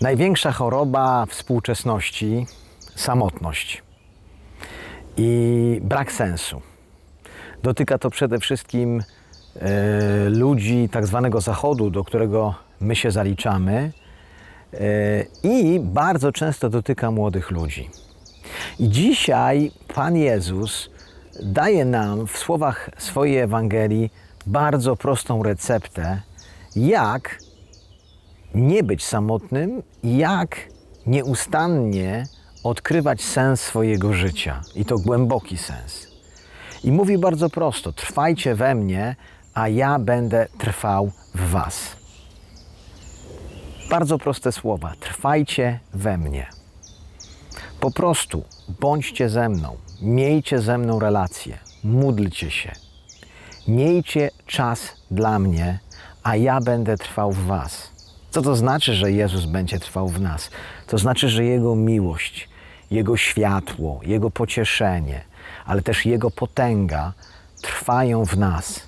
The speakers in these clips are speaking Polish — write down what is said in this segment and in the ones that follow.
Największa choroba współczesności samotność i brak sensu. Dotyka to przede wszystkim e, ludzi tak zwanego zachodu, do którego my się zaliczamy, e, i bardzo często dotyka młodych ludzi. I dzisiaj Pan Jezus daje nam w słowach swojej Ewangelii bardzo prostą receptę, jak nie być samotnym, jak nieustannie odkrywać sens swojego życia i to głęboki sens. I mówi bardzo prosto: trwajcie we mnie, a ja będę trwał w Was. Bardzo proste słowa: trwajcie we mnie. Po prostu bądźcie ze mną, miejcie ze mną relacje, módlcie się. Miejcie czas dla mnie, a ja będę trwał w Was. Co to znaczy, że Jezus będzie trwał w nas? To znaczy, że Jego miłość, Jego światło, Jego pocieszenie, ale też Jego potęga trwają w nas.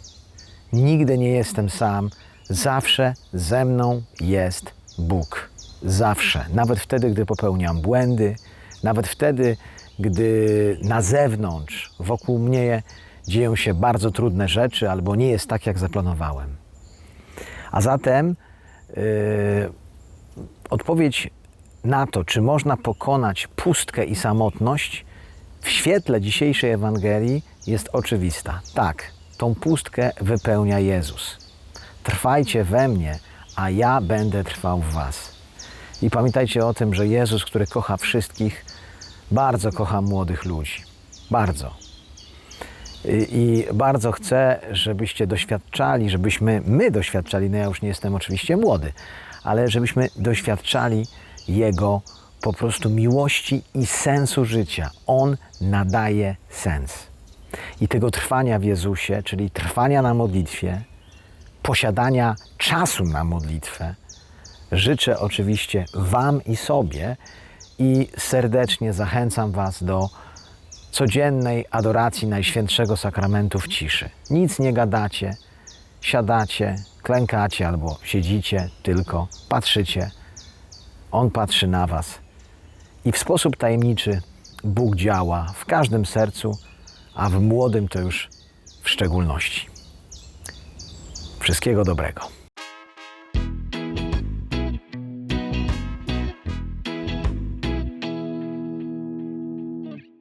Nigdy nie jestem sam, zawsze ze mną jest Bóg. Zawsze. Nawet wtedy, gdy popełniam błędy, nawet wtedy, gdy na zewnątrz, wokół mnie dzieją się bardzo trudne rzeczy albo nie jest tak, jak zaplanowałem. A zatem odpowiedź na to, czy można pokonać pustkę i samotność, w świetle dzisiejszej Ewangelii jest oczywista. Tak, tą pustkę wypełnia Jezus. Trwajcie we mnie, a ja będę trwał w Was. I pamiętajcie o tym, że Jezus, który kocha wszystkich, bardzo kocha młodych ludzi. Bardzo. I, bardzo chcę, żebyście doświadczali, żebyśmy my doświadczali, no ja już nie jestem oczywiście młody, ale żebyśmy doświadczali Jego po prostu miłości i sensu życia. On nadaje sens. I tego trwania w Jezusie, czyli trwania na modlitwie, posiadania czasu na modlitwę, życzę oczywiście Wam i sobie i serdecznie zachęcam Was do codziennej adoracji Najświętszego Sakramentu w ciszy. Nic nie gadacie, siadacie, klękacie albo siedzicie, tylko patrzycie. On patrzy na Was i w sposób tajemniczy Bóg działa w każdym sercu, a w młodym to już w szczególności. Wszystkiego dobrego.